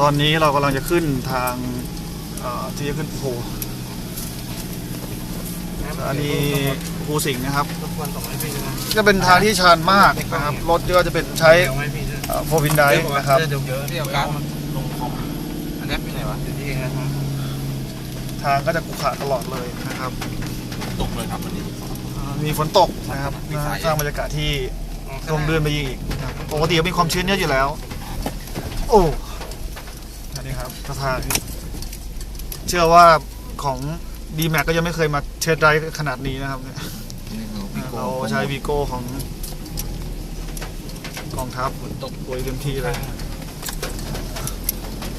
ตอนนี้เรากำลังจะขึ้นทางเอ่อที่จะขึ้นภูอันนี้ภูสิงห์นะครับรบกวนส่งให้พี่ด้วยนะจะเป็นทางที่ชันมากนะครับ รถก็จะเป็นใช้เดี๋ยวให้พี่ด้วยโฟวินไดนะครับเดี๋ยวเยอะเดี๋ยวการดมันลงคอมอันนี้เป็นไงวะอยู่ที่เองนะครับทางก็จะขรุขระตลอดเลยนะครับ ตกเลยครับวันนี้อ่ามีฝนตกนะครับสร้างบรรยากาศที่ ร่มรื่นไปอีกนะครับปกติก็มีความชื้นเยอะอยู่แล้ว โอ้อันนี้ครับสถานเชื่อว่าของดีแม็กก็ยังไม่เคยมาเทสไรขนาดนี้นะครับเนี่ยเราใช้วีโก้ของกองทัพตกโดยเต็มที่เลย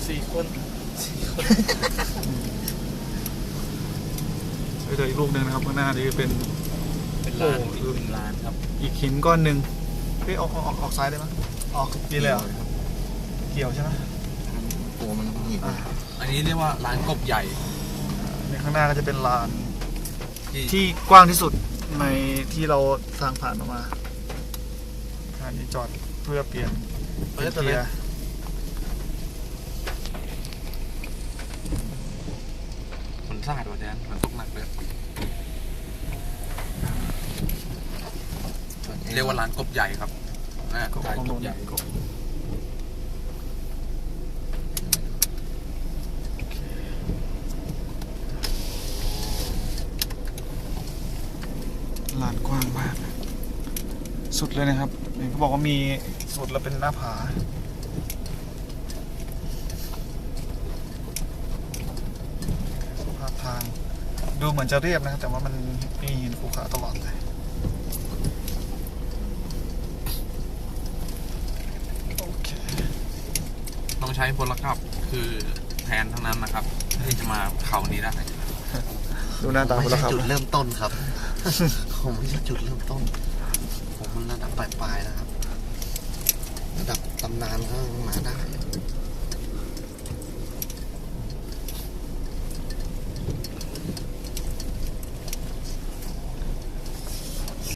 สี่คนไปเจออีกลูกหนึ่งนะครับข้างหน้านี่เป็นเป็นร้านอีกหนึ่งร้านครับอีกหินก้อนหนึ่ง เฮ้ยออกออกออกออกซ้ายได้ไหมยออกดีเลยเหรอเกี่ยวใช่ไหมตัวมันหนีบอ่าอันนี้เรียกว่าร้านกบใหญ่ ในข้างหน้าก็จะเป็นลานที่ที่กว้างที่สุดในที่เราทางผ่านออกมาอันนี้จอดเพื่อเปลี่ยนเปลี่ยนเกียร์มันสาดว่ะแดนมันตกหนักเลย เรียกว่าร้านกบใหญ่ครับอ่าก็ร้านของกโน่บนใหญ่ก็ลานกว้างมาก สุดเลยนะครับเห็นเขาบอกว่ามีสุดแล้วเป็นหน้าผาสภาพทาง ดูเหมือนจะเรียบนะครับ แต่ว่ามันมีหินภูเขาตลอดเลย โอเค ต้อง ใช้พลขับคือแทนทั้งนั้นนะครับ ที่จะมาเขานี้ได้ดูหน้าตาไม่คนใช่ละครับ จุดเริ่มต้นครับ ผมไม่ใช่จุดเริ่มต้น ผมมันระดับปลายๆนะครับ ระดับตำนานก็มาได้